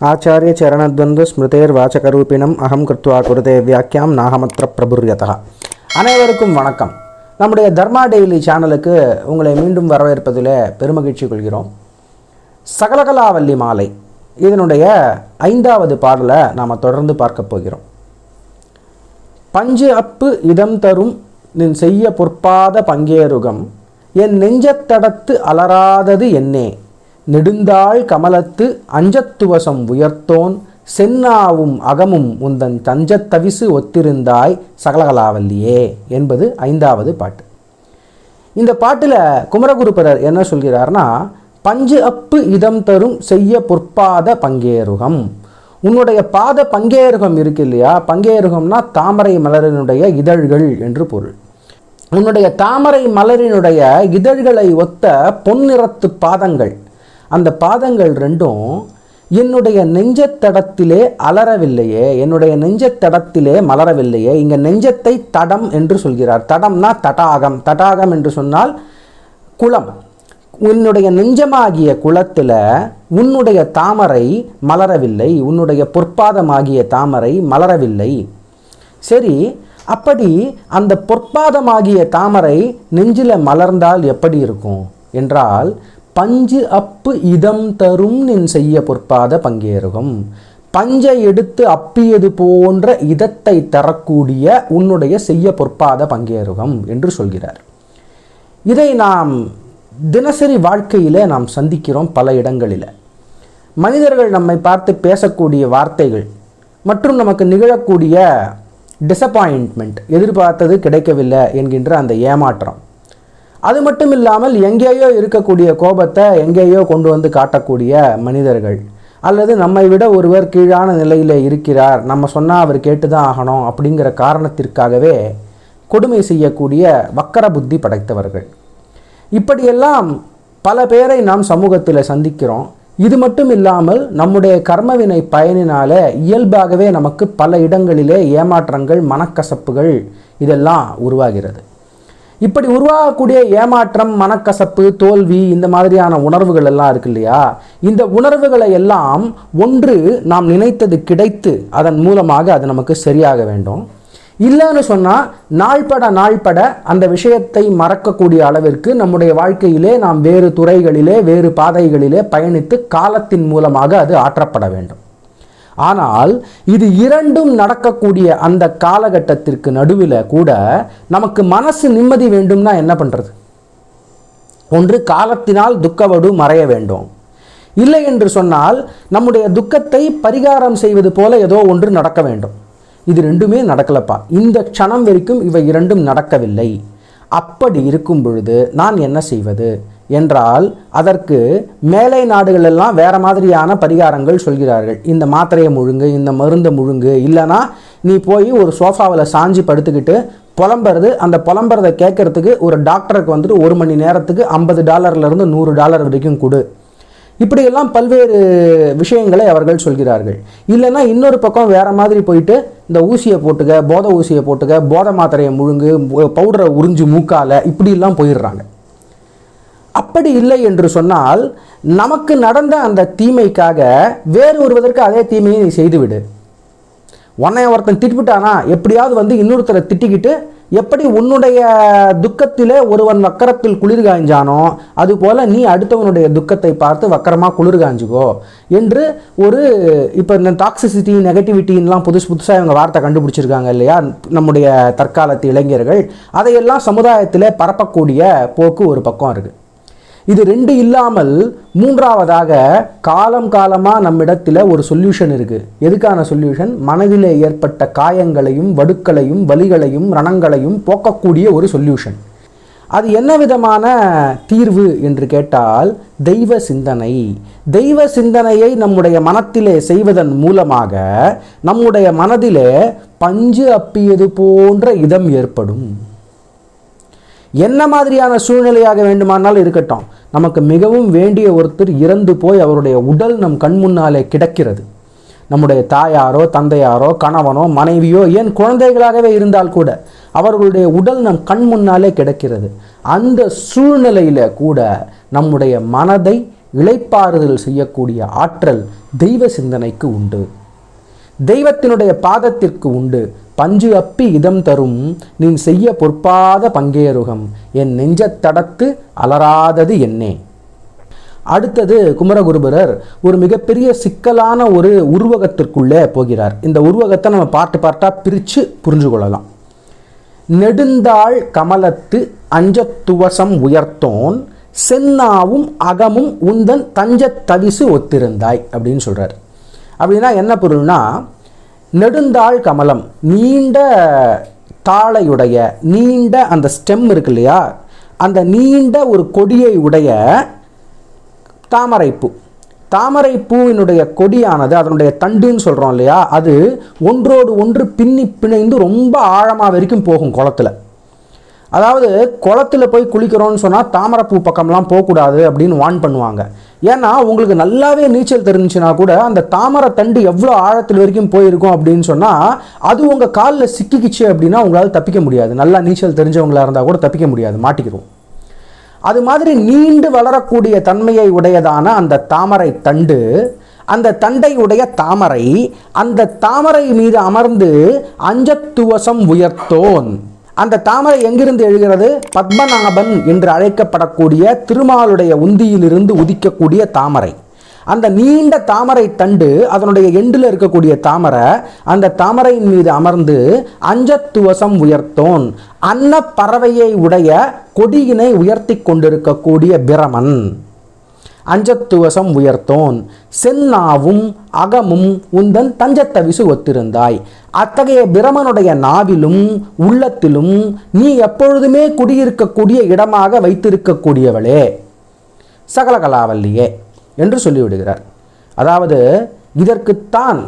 ஆச்சாரியச்சரணத்வந்துஸ்மிருதேர்வாச்சகரூபிணம் அகம் கிருத்வா குருதே வியாக்கியாம் நாகமத்திர பிரபுரியதா. அனைவருக்கும் வணக்கம். நம்முடைய தர்மா டெய்லி சேனலுக்கு உங்களை மீண்டும் வரவேற்பதில் பெருமகிழ்ச்சி கொள்கிறோம். சகலகலாவல்லி மாலை. இதனுடைய ஐந்தாவது பாடலை நாம் தொடர்ந்து பார்க்க போகிறோம். பஞ்சு அப்பு இதம் தரும் நின் செய்ய பொற்பாத பங்கேருகம். என் நெஞ்சத்தடத்து அலராதது என்னே. நெடுந்தாள் கமலத்து அஞ்சத்துவசம் உயர்த்தோன். சென்னாவும் அகமும் உந்தன் தஞ்சத்தவிசு ஒத்திருந்தாய் சகலகலாவல்லியே என்பது ஐந்தாவது பாட்டு. இந்த பாட்டில் குமரகுருபரர் என்ன சொல்கிறார்னா பஞ்சு அப்பு இதம் தரும் செய்ய பொற்பாத பங்கேருகம். உன்னுடைய பாத பங்கேருகம் இருக்கு இல்லையா? பங்கேருகம்னா தாமரை மலரினுடைய இதழ்கள் என்று பொருள். உன்னுடைய தாமரை மலரினுடைய இதழ்களை ஒத்த பொன்னிறத்து பாதங்கள். அந்த பாதங்கள் ரெண்டும் என்னுடைய நெஞ்சத்தடத்திலே அலறவில்லையே என்னுடைய நெஞ்சத்தடத்திலே மலரவில்லையே. இங்கே நெஞ்சத்தை தடம் என்று சொல்கிறார். தடம்னா தடாகம் தடாகம் என்று சொன்னால் குளம். உன்னுடைய நெஞ்சமாகிய குளத்தில் உன்னுடைய தாமரை மலரவில்லை உன்னுடைய பொற்பாதமாகிய தாமரை மலரவில்லை. சரி அப்படி அந்த பொற்பாதமாகிய தாமரை நெஞ்சில் மலர்ந்தால் எப்படி இருக்கும்? என்றால் பஞ்சு அப்பு இதம் தரும் நின் செய்ய பொற்பாத பங்கேறுகும் பஞ்சை எடுத்து அப்பியது போன்ற இதத்தை தரக்கூடிய உன்னுடைய செய்ய பொற்பாத பங்கேறுகம் என்று சொல்கிறார். இதை நாம் தினசரி வாழ்க்கையில் நாம் சந்திக்கிறோம் பல இடங்களில். மனிதர்கள் நம்மை பார்த்து பேசக்கூடிய வார்த்தைகள் மற்றும் நமக்கு நிகழக்கூடிய டிசப்பாயின்ட்மெண்ட் எதிர்பார்த்தது கிடைக்கவில்லை என்கின்ற அந்த ஏமாற்றம். அது மட்டும் இல்லாமல் எங்கேயோ இருக்கக்கூடிய கோபத்தை எங்கேயோ கொண்டு வந்து காட்டக்கூடிய மனிதர்கள் அல்லது நம்மை விட ஒருவர் கீழான நிலையில் இருக்கிறார் நம்ம சொன்னால் அவர் கேட்டு தான் ஆகணும் அப்படிங்கிற காரணத்திற்காகவே கொடுமை செய்யக்கூடிய வக்கர புத்தி படைத்தவர்கள். இப்படியெல்லாம் பல பேரை நாம் சமூகத்தில் சந்திக்கிறோம். இது மட்டும் இல்லாமல் நம்முடைய கர்மவினை பயனினால இயல்பாகவே நமக்கு பல இடங்களிலே ஏமாற்றங்கள் மனக்கசப்புகள் இதெல்லாம் உருவாகிறது. இப்படி உருவாகக்கூடிய ஏமாற்றம் மனக்கசப்பு தோல்வி இந்த மாதிரியான உணர்வுகள் எல்லாம் இருக்கு இல்லையா? இந்த உணர்வுகளை எல்லாம் ஒன்று நாம் நினைத்தது கிடைத்து அதன் மூலமாக அது நமக்கு சரியாக வேண்டும். இல்லைன்னு சொன்னால் நாள்பட நாள்பட அந்த விஷயத்தை மறக்கக்கூடிய அளவிற்கு நம்முடைய வாழ்க்கையிலே நாம் வேறு துறைகளிலே வேறு பாதைகளிலே பயணித்து காலத்தின் மூலமாக அது ஆற்றப்பட வேண்டும். ஆனால் இது இரண்டும் நடக்கக்கூடிய அந்த காலகட்டத்திற்கு நடுவில் கூட நமக்கு மனசு நிம்மதி வேண்டும்னா என்ன பண்ணுறது ஒன்று காலத்தினால் துக்கவடு மறைய வேண்டும். இல்லை என்று சொன்னால் நம்முடைய துக்கத்தை பரிகாரம் செய்வது போல ஏதோ ஒன்று நடக்க வேண்டும். இது ரெண்டுமே நடக்கலப்பா. இந்த க்ஷணம் வரைக்கும் இவை இரண்டும் நடக்கவில்லை. அப்படி இருக்கும் பொழுது நான் என்ன செய்வது என்றால் அதற்கு மேலை நாடுகளெல்லாம் வேறு வேற மாதிரியான பரிகாரங்கள் சொல்கிறார்கள். இந்த மாத்திரையை முழுங்கு இந்த மருந்தை முழுங்கு இல்லைனா நீ போய் ஒரு சோஃபாவில் சாஞ்சி படுத்துக்கிட்டு புலம்புறது அந்த புலம்புறதை கேட்கறதுக்கு ஒரு டாக்டருக்கு வந்துட்டு ஒரு மணி நேரத்துக்கு ஐம்பது டாலர்லேருந்து நூறு டாலர் வரைக்கும் கொடு. இப்படியெல்லாம் பல்வேறு விஷயங்களை அவர்கள் சொல்கிறார்கள். இல்லைன்னா இன்னொரு பக்கம் வேறு மாதிரி போயிட்டு இந்த ஊசியை போட்டுக்க போதை ஊசியை போட்டுக்க போதை மாத்திரையை முழுங்கு பவுடரை உறிஞ்சு மூக்கால இப்படிலாம் போயிடுறாங்க. அப்படி இல்லை என்று சொன்னால் நமக்கு நடந்த அந்த தீமைக்காக வேறு ஒருவதற்கு அதே தீமையை நீ செய்துவிடு. உன்னை ஒருத்தன் திட்டிவிட்டானா? எப்படியாவது வந்து இன்னொருத்தரை திட்டிக்கிட்டு எப்படி உன்னுடைய துக்கத்திலே ஒருவன் வக்கரத்தில் குளிர் காய்ஞ்சானோ அதுபோல் நீ அடுத்தவனுடைய துக்கத்தை பார்த்து வக்கரமாக குளிர் காய்ஞ்சுக்கோ என்று ஒரு இப்போ இந்த டாக்ஸிசிட்டி நெகட்டிவிட்டின்லாம் புதுசு புதுசாக இவங்க வார்த்தை கண்டுபிடிச்சிருக்காங்க இல்லையா? நம்முடைய தற்காலத்து இளைஞர்கள் அதையெல்லாம் சமுதாயத்தில் பரப்பக்கூடிய போக்கு ஒரு பக்கம் இருக்குது இது ரெண்டு இல்லாமல் மூன்றாவதாக காலம் காலமாக நம்மிடத்தில் ஒரு சொல்யூஷன் இருக்குது எதுக்கான சொல்யூஷன் மனதிலே ஏற்பட்ட காயங்களையும் வடுக்களையும் வலிகளையும் ரணங்களையும் போக்கக்கூடிய ஒரு சொல்யூஷன் அது என்ன விதமான தீர்வு என்று கேட்டால் தெய்வ சிந்தனை. தெய்வ சிந்தனையை நம்முடைய மனத்திலே செய்வதன் மூலமாக நம்முடைய மனதிலே பஞ்சு அப்பியது போன்ற இதம் ஏற்படும். என்ன மாதிரியான சூழ்நிலையாக வேண்டுமானாலும் இருக்கட்டும். நமக்கு மிகவும் வேண்டிய ஒருத்தர் இறந்து போய் அவருடைய உடல் நம் கண் முன்னாலே கிடக்கிறது. நம்முடைய தாயாரோ தந்தையாரோ கணவனோ மனைவியோ ஏன் குழந்தைகளாகவே இருந்தால் கூட அவர்களுடைய உடல் நம் கண் முன்னாலே கிடக்கிறது. அந்த சூழ்நிலையில் கூட நம்முடைய மனதை இளைப்பாறுதல் செய்யக்கூடிய ஆற்றல் தெய்வ சிந்தனைக்கு உண்டு. தெய்வத்தினுடைய பாதத்திற்கு உண்டு. பஞ்சு அப்பி இதம் தரும் நீ செய்ய பொற்பாத பங்கேருகம் என் நெஞ்சத் தடத்து அலராதது என்னே. அடுத்தது குமரகுருபரர் ஒரு மிகப்பெரிய சிக்கலான ஒரு உருவகத்திற்குள்ளே போகிறார். இந்த உருவகத்தை நம்ம பார்ட்டு பார்ட்டாக பிரித்து புரிஞ்சு கொள்ளலாம். நெடுந்தாள் கமலத்து அஞ்சத்துவசம் உயர்த்தோன் சென்னாவும் அகமும் உந்தன் தஞ்சத் தவிசு ஒத்திருந்தாய் அப்படின்னு சொல்கிறார் அப்படின்னா என்ன பொருள்னா நெடுந்தாள் கமலம் நீண்ட தாளையுடைய நீண்ட அந்த ஸ்டெம் இருக்கு இல்லையா அந்த நீண்ட ஒரு கொடியை உடைய தாமரைப்பூ. தாமரைப்பூவினுடைய கொடியானது அதனுடைய தண்டுன்னு சொல்கிறோம் இல்லையா? அது ஒன்றோடு ஒன்று பின்னி பிணைந்து ரொம்ப ஆழமாக வரைக்கும் போகும் குளத்துல. அதாவது குளத்தில் போய் குளிக்கிறோன்னு சொன்னால் தாமரைப்பூ பக்கம்லாம் போகக்கூடாது அப்படின்னு வான் பண்ணுவாங்க. ஏன்னா உங்களுக்கு நல்லாவே நீச்சல் தெரிஞ்சுன்னா கூட அந்த தாமரை தண்டு எவ்வளோ ஆழத்தில் வரைக்கும் போயிருக்கும் அப்படின்னு சொன்னால் அது உங்கள் காலில் சிக்கிக்கிச்சு அப்படின்னா உங்களால் தப்பிக்க முடியாது. நல்லா நீச்சல் தெரிஞ்சவங்களா இருந்தால் கூட தப்பிக்க முடியாது. மாட்டிக்கிறோம் அது மாதிரி நீண்டு வளரக்கூடிய தன்மையை உடையதான அந்த தாமரை தண்டு அந்த தண்டை உடைய தாமரை அந்த தாமரை மீது அமர்ந்து அஞ்சத்துவசம் உயர்த்தோன். அந்த தாமரை எங்கிருந்து எழுகிறது? பத்மநாபன் என்று அழைக்கப்படக்கூடிய திருமாலுடைய உந்தியிலிருந்து உதிக்கக்கூடிய தாமரை. அந்த நீண்ட தாமரை தண்டு அதனுடைய எண்டில் இருக்கக்கூடிய தாமரை அந்த தாமரையின் மீது அமர்ந்து அஞ்சத்துவசம் உயர்த்தோன். அன்ன பறவையை உடைய கொடியினை உயர்த்தி கொண்டிருக்கக்கூடிய பிரமன். அஞ்சத்துவசம் உயர்த்தோன். செந்நாவும் அகமும் உந்தன் தஞ்சத்தவிசு ஒத்திருந்தாய். அத்தகைய பிரமனுடைய நாவிலும் உள்ளத்திலும் நீ எப்பொழுதுமே குடியிருக்கக்கூடிய இடமாக வைத்திருக்கக்கூடியவளே. சகலகலாவல்லியே என்று சொல்லிவிடுகிறார். அதாவது இதற்குத்தான்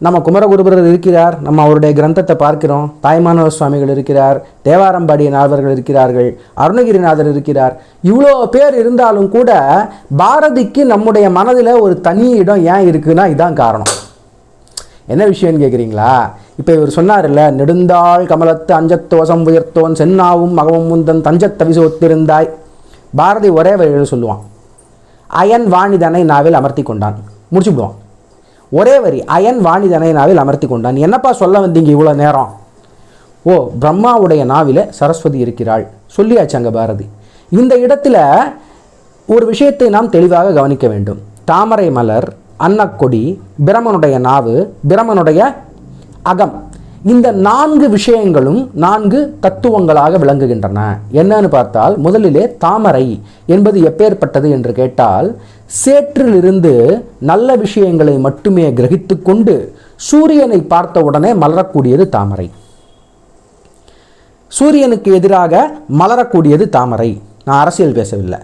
நம்ம குமரகுருபரர் இருக்கிறார் நம்ம அவருடைய கிரந்தத்தை பார்க்கிறோம் தாய்மானவ சுவாமிகள் இருக்கிறார் தேவாரம்பாடிய நால்வர்கள் இருக்கிறார்கள் அருணகிரிநாதர் இருக்கிறார். இவ்வளோ பேர் இருந்தாலும் கூட பாரதிக்கு நம்முடைய மனதில் ஒரு தனி இடம் ஏன் இருக்குன்னா இதான் காரணம். என்ன விஷயம்னு கேட்குறீங்களா இப்போ இவர் சொன்னார்ல நெடுந்தாள் கமலத்து அஞ்சத்துவசம் உயர்த்தோன் சென்னாவும் மகமும் முந்தன் தஞ்சத்தவிசு ஒத்திருந்தாய் பாரதி ஒரே வழியில் சொல்லுவான் அயன் வாணிதனை நாவில் அமர்த்தி கொண்டான். முடிச்சுடுவான் ஒரே வரி அயன் வாணிதனை நாவில் அமர்த்தி கொண்டான். என்னப்பா சொல்ல வந்தீங்க இவ்வளோ நேரம்? ஓ பிரம்மாவுடைய நாவில சரஸ்வதி இருக்கிறாள். சொல்லியாச்சு அங்கே பாரதி. இந்த இடத்துல ஒரு விஷயத்தை நாம் தெளிவாக கவனிக்க வேண்டும். தாமரை மலர் அன்னக்கொடி பிரமனுடைய நாவு பிரமனுடைய அகம். இந்த நான்கு விஷயங்களும் நான்கு தத்துவங்களாக விளங்குகின்றன. என்னன்னு பார்த்தால் முதலிலே தாமரை என்பது எப்பேற்பட்டது என்று கேட்டால் சேற்றிலிருந்து நல்ல விஷயங்களை மட்டுமே கிரகித்து கொண்டு சூரியனை பார்த்த உடனே மலரக்கூடியது தாமரை. சூரியனுக்கு எதிராக மலரக்கூடியது தாமரை. நான் அரசியல் பேசவில்லை.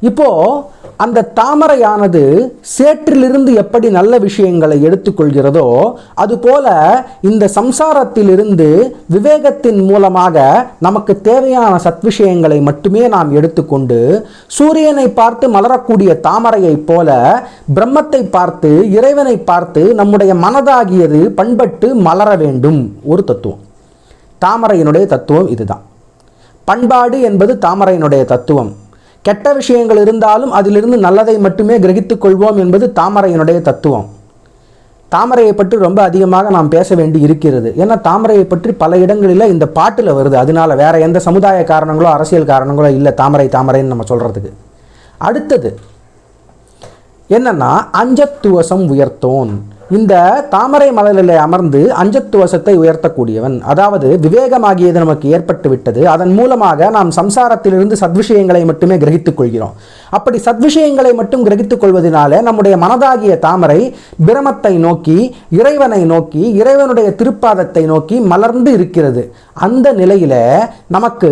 இப்போ அந்த தாமரையானது சேற்றிலிருந்து எப்படி நல்ல விஷயங்களை எடுத்துக்கொள்கிறதோ அதுபோல இந்த சம்சாரத்திலிருந்து விவேகத்தின் மூலமாக நமக்கு தேவையான சத்விஷயங்களை மட்டுமே நாம் எடுத்துக்கொண்டு சூரியனை பார்த்து மலரக்கூடிய தாமரையைப் போல பிரம்மத்தை பார்த்து இறைவனை பார்த்து நம்முடைய மனதாகியது பண்பட்டு மலர வேண்டும். ஒரு தத்துவம். தாமரையினுடைய தத்துவம் இதுதான். பண்பாடு என்பது தாமரையினுடைய தத்துவம். கெட்ட விஷயங்கள் இருந்தாலும் அதிலிருந்து நல்லதை மட்டுமே கிரகித்துக் கொள்வோம் என்பது தாமரையினுடைய தத்துவம். தாமரையை பற்றி ரொம்ப அதிகமாக நாம் பேச வேண்டி இருக்கிறது. ஏன்னா தாமரையை பற்றி பல இடங்களில் இந்த பாட்டில் வருது. அதனால வேற எந்த சமுதாய காரணங்களோ அரசியல் காரணங்களோ இல்லை தாமரை தாமரைன்னு நம்ம சொல்றதுக்கு. அடுத்தது என்னன்னா அஞ்சத்துவசம் உயர்த்தோன். இந்த தாமரை மலரில் அமர்ந்து அஞ்சத்துவசத்தை உயர்த்தக்கூடியவன். அதாவது விவேகமாகியது நமக்கு ஏற்பட்டு விட்டது. அதன் மூலமாக நாம் சம்சாரத்திலிருந்து சத்விஷயங்களை மட்டுமே கிரகித்துக் கொள்கிறோம். அப்படி சத்விஷயங்களை மட்டும் கிரகித்துக் கொள்வதனால நம்முடைய மனதாகிய தாமரை பிரமத்தை நோக்கி இறைவனை நோக்கி இறைவனுடைய திருப்பாதத்தை நோக்கி மலர்ந்து இருக்கிறது. அந்த நிலையில நமக்கு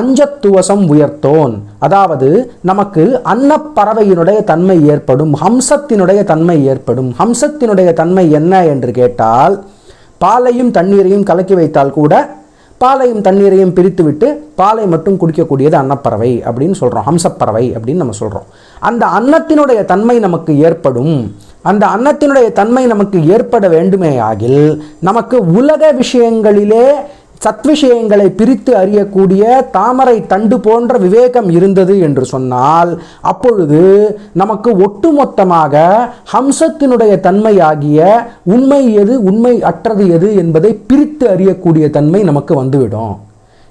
அஞ்சத்துவசம் உயர்த்தோன். அதாவது நமக்கு அன்னப்பறவையினுடைய தன்மை ஏற்படும் ஹம்சத்தினுடைய தன்மை ஏற்படும் ஹம்சத்தினுடைய தன்மை என்ன என்று கேட்டால் பாலையும் தண்ணீரையும் கலக்கி வைத்தால் கூட பாலையும் தண்ணீரையும் பிரித்துவிட்டு பாலை மட்டும் குடிக்கக்கூடியது அன்னப்பறவை அப்படின்னு சொல்கிறோம் ஹம்சப்பறவை அப்படின்னு நம்ம சொல்கிறோம் அந்த அன்னத்தினுடைய தன்மை நமக்கு ஏற்படும். அந்த அன்னத்தினுடைய தன்மை நமக்கு ஏற்பட வேண்டுமே ஆகில் நமக்கு உலக விஷயங்களிலே சத்விஷயங்களை பிரித்து அறியக்கூடிய தாமரை தண்டு போன்ற விவேகம் இருந்தது என்று சொன்னால் அப்பொழுது நமக்கு ஒட்டுமொத்தமாக ஹம்சத்தினுடைய தன்மையாகிய உண்மை எது உண்மை அற்றது எது என்பதை பிரித்து அறியக்கூடிய தன்மை நமக்கு வந்துவிடும்.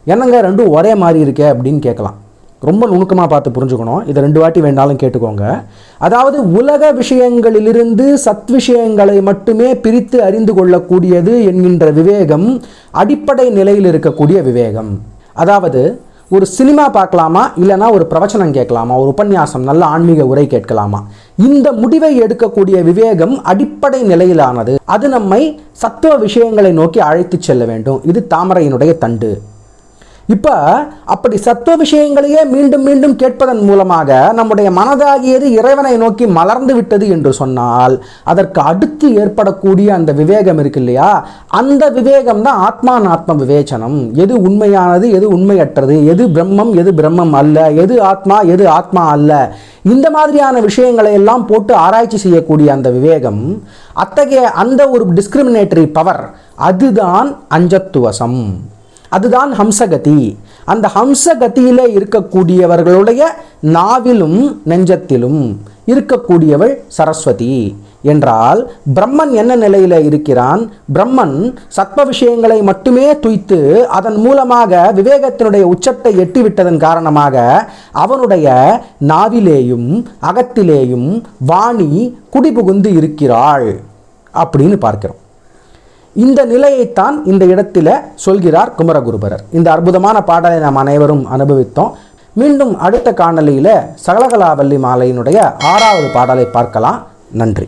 என்னங்க ரெண்டும் ஒரே மாதிரி இருக்கே அப்படின்னு கேட்கலாம். ரொம்ப நுணுக்கமாக பார்த்து புரிஞ்சுக்கணும். இதை ரெண்டு வாட்டி வேணாலும் கேட்டுக்கோங்க. அதாவது உலக விஷயங்களிலிருந்து சத் விஷயங்களை மட்டுமே பிரித்து அறிந்து கொள்ளக்கூடியது என்கின்ற விவேகம் அடிப்படை நிலையில் இருக்கக்கூடிய விவேகம். அதாவது ஒரு சினிமா பார்க்கலாமா? இல்லைனா ஒரு பிரவச்சனம் கேட்கலாமா? ஒரு உபன்யாசம் நல்ல ஆன்மீக உரை கேட்கலாமா? இந்த முடிவை எடுக்கக்கூடிய விவேகம் அடிப்படை நிலையிலானது. அது நம்மை சத்துவ விஷயங்களை நோக்கி அழைத்துச் செல்ல வேண்டும். இது தாமரையினுடைய தண்டு. இப்போ அப்படி சத்துவ விஷயங்களையே மீண்டும் மீண்டும் கேட்பதன் மூலமாக நம்முடைய மனதாகியது இறைவனை நோக்கி மலர்ந்து விட்டது என்று சொன்னால் அதற்கு அடுத்து ஏற்படக்கூடிய அந்த விவேகம் இருக்கு இல்லையா? அந்த விவேகம் தான் ஆத்மானாத்ம விவேச்சனம். எது உண்மையானது எது உண்மையற்றது எது பிரம்மம் எது பிரம்மம் அல்ல எது ஆத்மா எது ஆத்மா அல்ல. இந்த மாதிரியான விஷயங்களை எல்லாம் போட்டு ஆராய்ச்சி செய்யக்கூடிய அந்த விவேகம் அத்தகைய அந்த ஒரு டிஸ்கிரிமினேட்டரி பவர் அதுதான் அஞ்சத்துவசம். அதுதான் ஹம்சகதி. அந்த ஹம்சகதியில் இருக்கக்கூடியவர்களுடைய நாவிலும் நெஞ்சத்திலும் இருக்கக்கூடியவள் சரஸ்வதி. என்றால் பிரம்மன் என்ன நிலையில் இருக்கிறான்? பிரம்மன் சத்வ விஷயங்களை மட்டுமே துய்த்து அதன் மூலமாக விவேகத்தினுடைய உச்சத்தை எட்டிவிட்டதன் காரணமாக அவனுடைய நாவிலேயும் அகத்திலேயும் வாணி குடிபுகுந்து இருக்கிறாள். அப்படின்னு பார்க்கிறோம். இந்த நிலையைத்தான் இந்த இடத்தில் சொல்கிறார் குமரகுருபரர். இந்த அற்புதமான பாடலை நாம் அனைவரும் அனுபவித்தோம். மீண்டும் அடுத்த காணொலியில் சகலகலாவல்லி மாலையினுடைய ஆறாவது பாடலை பார்க்கலாம். நன்றி.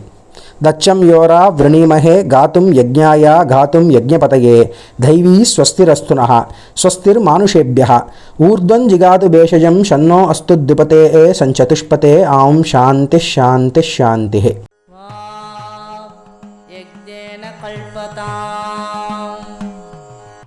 தச்சம் யோரா விரணிமகே காத்தும் யஜ்ஞாயா காத்தும் யஜ்ஞபதையே. தைவீ ஸ்வஸ்திரஸ்துனः ஸ்வஸ்திர் மானுஷேபியா ஊர்துவம் ஜிகாது பேஷஜம் ஷன்னோ அஸ்து திபதே சஞ்சதுஷ்பதே ஆம் சாந்தி ஷாந்தி ஷாந்தி